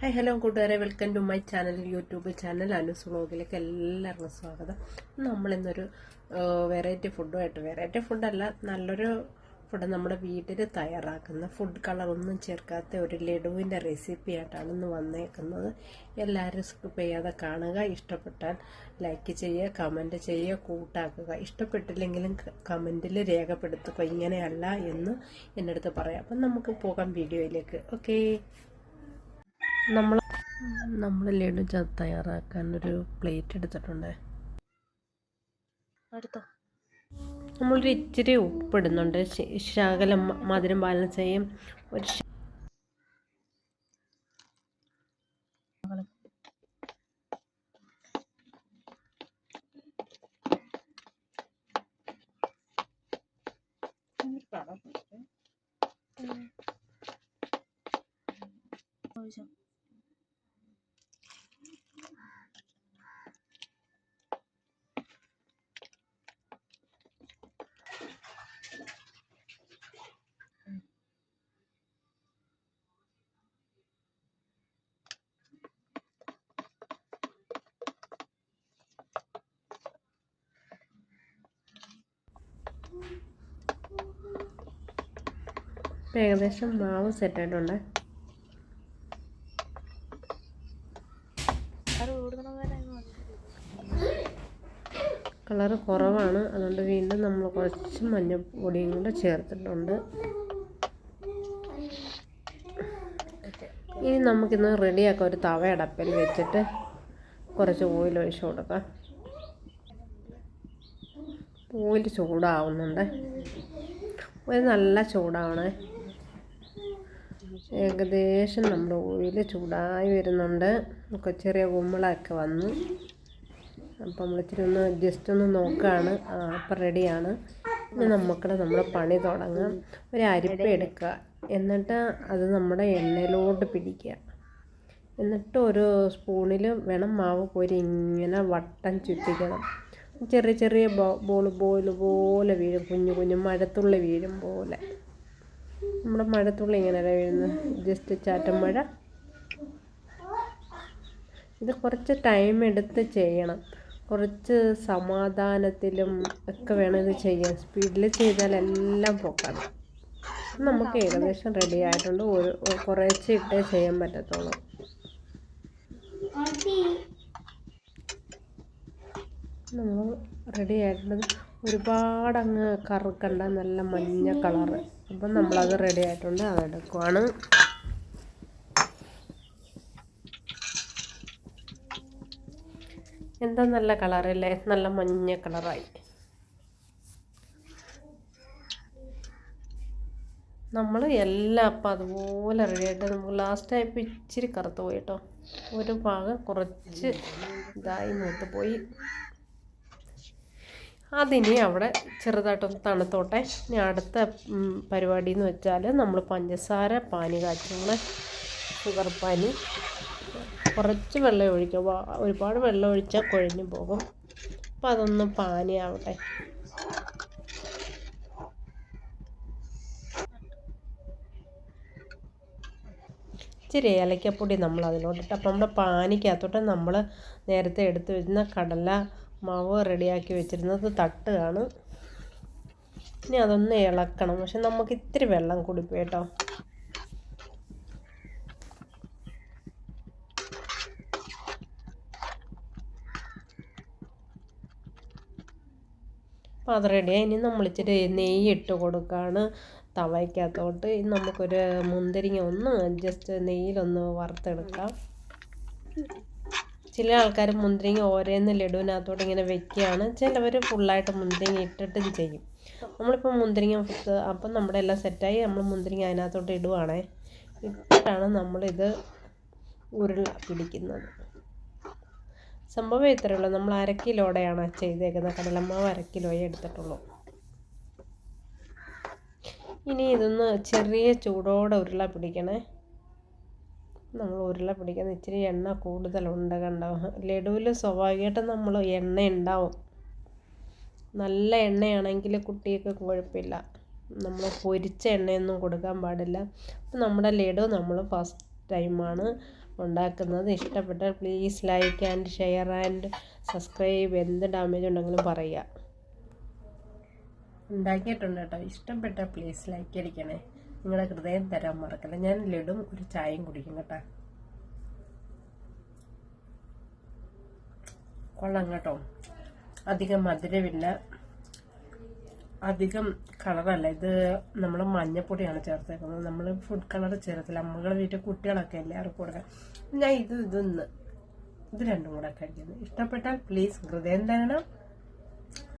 Hi hello കൂട്ടുകാരെ. Welcome to my channel YouTube channel Anu's വ്ളോഗിലേക്ക് എല്ലാവർക്കും സ്വാഗതം. നമ്മളിന്നൊരു വെറൈറ്റി ഫുഡുമായിട്ട് വെറൈറ്റി ഫുഡല്ല നല്ലൊരു ഫുഡ് നമ്മുടെ വീട്ടിൽ തയ്യാറാക്കുന്ന ഫുഡ് കളറൊന്നും ചേർക്കാത്ത ഒരു ലഡുവിന്റെ റെസിപ്പി ആയിട്ടാണ് ഇന്ന് വന്നേക്കുന്നത്. എല്ലാവരും സ്കിപ്പ് ചെയ്യാതെ കാണുക ഇഷ്ടപ്പെട്ടാൽ ലൈക്ക് ചെയ്യുക കമന്റ് ചെയ്യുക കൂട്ടാക്കുക. ഇഷ്ടപ്പെട്ടില്ലെങ്കിലും കമന്റിൽ രേഖപ്പെടുത്തുക. ഇങ്ങനെയല്ല എന്ന് എന്റെ അടുത്ത് പറയാം. അപ്പം നമുക്ക് പോകാം വീഡിയോയിലേക്ക് ഓക്കേ നമ്മൾ നമ്മൾ ലഡു ച തയ്യാറാക്കാൻ ഒരു പ്ലേറ്റ് എടുത്തിട്ടുണ്ട്? അടുത്തോ നമ്മളൊരു ഇച്ചിരി ഉപ്പിടുന്നുണ്ട്. ശകലം മധുരം ബാലൻസ് ചെയ്യും. ഒരു ശ- ഇപ്പം ഏകദേശം മാവ് സെറ്റായിട്ടുണ്ട് കളർ കുറവാണ്. അതുകൊണ്ട് വീണ്ടും നമ്മൾ കുറച്ച് മഞ്ഞപ്പൊടിയും കൂടെ ചേർത്തിട്ടുണ്ട്. ഇനി നമുക്കിന്ന് റെഡിയാക്കാം ഒരു തവ അടപ്പിൽ വെച്ചിട്ട് കുറച്ച് ഓയിൽ ഒഴിച്ച് കൊടുക്കാം. ഓയിൽ ചൂടാവുന്നുണ്ട്. ഓയിൽ നല്ല ചൂടാവണേ. ഏകദേശം നമ്മുടെ ഓയിൽ ചൂടായി വരുന്നുണ്ട്. ഒക്കെ ചെറിയ കുമ്പളൊക്കെ വന്നു. അപ്പം നമ്മൾ ഇച്ചിരി ഒന്ന് ജസ്റ്റ് ഒന്ന് നോക്കുകയാണ് അപ്പം റെഡിയാണ് ഇനി നമുക്കിടെ നമ്മൾ പണി തുടങ്ങാം. ഒരു അരിപ്പ എടുക്കുക. എന്നിട്ട് അത് നമ്മുടെ എണ്ണയിലോട്ട് പിടിക്കുക. എന്നിട്ട് ഒരു സ്പൂണിൽ വേണം മാവ് കോരി ഇങ്ങനെ വട്ടം ചുറ്റിക്കണം. ചെറിയ ചെറിയ ബോൾ ബോൾ പോലെ വീഴും. കുഞ്ഞു കുഞ്ഞു മഴത്തുള്ളി വീഴും പോലെ. നമ്മുടെ മഴത്തുള്ളി ഇങ്ങനെയല്ല വീഴുന്നത്? ജസ്റ്റ് ചാറ്റം മഴ. ഇത് കുറച്ച് ടൈം എടുത്ത് ചെയ്യണം. കുറച്ച് സമാധാനത്തിലും ഒക്കെ വേണം ഇത് ചെയ്യാൻ. സ്പീഡിൽ ചെയ്താൽ എല്ലാം പൊക്കണം നമുക്ക് ഏകദേശം റെഡി ആയിട്ടുണ്ട്. ഒരു കുറേശ്ശെ ഇട്ടേ ചെയ്യാൻ പറ്റത്തുള്ളൂ. നമ്മൾ റെഡി ആയിട്ടുണ്ട്. ഒരുപാടങ്ങ് കറുക്കണ്ട. നല്ല മഞ്ഞ കളറ് അപ്പം നമ്മളത് റെഡി ആയിട്ടുണ്ട്. അതെടുക്കുവാണ് എന്താ നല്ല കളറല്ലേ നല്ല മഞ്ഞ കളറായി നമ്മൾ എല്ലാം അപ്പം അതുപോലെ റെഡിയായിട്ട് നമുക്ക് ലാസ്റ്റ് ആയപ്പോൾ ഇച്ചിരി കറുത്ത് പോയി കേട്ടോ. ഒരു ഭാഗം കുറച്ച് ഇതായി മൂത്ത് പോയി. അതിനി അവിടെ ചെറുതായിട്ടൊന്ന് തണുത്തോട്ടെ. ഇനി അടുത്ത പരിപാടി എന്ന് വെച്ചാൽ നമ്മൾ പഞ്ചസാര പാനി കാച്ചുള്ള ഷുഗർ പാനി. കുറച്ച് വെള്ളം ഒഴിക്കുക. ഒരുപാട് വെള്ളം ഒഴിച്ചാൽ കുഴഞ്ഞു പോകും. അപ്പം അതൊന്ന് പാനിയാവട്ടെ. ഇച്ചിരി ഏലക്കപ്പൊടി നമ്മൾ അതിലോട്ടിട്ട് അപ്പം നമ്മുടെ പാനിക്കകത്തോട്ട് നമ്മൾ നേരത്തെ എടുത്ത് വെച്ചിരുന്ന കടല മാവ് റെഡിയാക്കി വെച്ചിരുന്നത് തട്ടുകയാണ് ഇനി അതൊന്ന് ഇളക്കണം. പക്ഷെ നമുക്ക് ഇത്തിരി വെള്ളം കുടിപ്പ് കേട്ടോ. അപ്പോൾ അത് റെഡിയായി ഇനി നമ്മൾ ഇച്ചിരി നെയ്യ് ഇട്ട് കൊടുക്കുകയാണ് തവയ്ക്കകത്തോട്ട്. ഇനി നമുക്കൊരു മുന്തിരിങ്ങ ഒന്ന് ജസ്റ്റ് നെയ്യിലൊന്ന് വറുത്തെടുക്കാം. ചില ആൾക്കാർ മുന്തിരിങ്ങ ഓരോന്ന് ലഡുവിനകത്തോട്ട് ഇങ്ങനെ വെക്കുകയാണ്. ചിലവർ ഫുള്ളായിട്ട് മുന്തിരിങ്ങ ഇട്ടിട്ടും ചെയ്യും. നമ്മളിപ്പോൾ മുന്തിരിങ്ങ ഫുഡ് അപ്പം നമ്മുടെ എല്ലാം സെറ്റായി നമ്മൾ മുന്തിരിങ്ങ അതിനകത്തോട്ട് ഇടുവാണേ. ഇട്ടിട്ടാണ് നമ്മളിത് ഉരുള പിടിക്കുന്നത്. സംഭവം ഇത്രയേ ഉള്ളൂ. നമ്മൾ അരക്കിലോടെയാണ് ചെയ്തേക്കുന്നത്. കടലമാവ് അരക്കിലോയെ കിലോയെ എടുത്തിട്ടുള്ളൂ. ഇനി ഇതൊന്ന് ചെറിയ ചൂടോടെ ഉരുള പിടിക്കണേ. നമ്മൾ ഉരുള പിടിക്കുന്ന ഇച്ചിരി എണ്ണ കൂടുതലുണ്ട് കണ്ടോ? ലഡുവിൽ സ്വാഭാവികമായിട്ടും നമ്മൾ എണ്ണ ഉണ്ടാവും. നല്ല എണ്ണയാണെങ്കിൽ കുട്ടിയൊക്കെ കുഴപ്പമില്ല. നമ്മൾ പൊരിച്ച എണ്ണയൊന്നും കൊടുക്കാൻ പാടില്ല. നമ്മുടെ ലഡു നമ്മൾ ഫസ്റ്റ് ടൈമാണ് ഉണ്ടാക്കുന്നത്. ഇഷ്ടപ്പെട്ടാൽ please like and share and subscribe. എന്ത് ഡാമേജ് ഉണ്ടെങ്കിലും പറയുക. ഉണ്ടാക്കിയിട്ടുണ്ട് കേട്ടോ. ഇഷ്ടപ്പെട്ട പ്ലീസ് ലൈക്ക് അടിക്കണേ. നിങ്ങളുടെ ഹൃദയം തരാൻ മറക്കല്ല. ഞാൻ ലഡും ഒരു ചായയും കുടിക്കും കേട്ടോ. കൊള്ളാം കേട്ടോ. അധികം മധുരമില്ല. അധികം കളറല്ല. ഇത് നമ്മൾ മഞ്ഞപ്പൊടിയാണ് ചേർത്തേക്കുന്നത്. നമ്മൾ ഫുഡ് കളർ ചേർത്തില്ല. നമ്മളെ വീട്ടിൽ കുട്ടികളൊക്കെ എല്ലാവർക്കും കൊടുക്കാം ഞാൻ ഇത് ഇതൊന്ന് ഇത് രണ്ടും കൂടെ കഴിക്കുന്നു. ഇഷ്ടപ്പെട്ടാൽ പ്ലീസ് ഹൃദയം തരണം.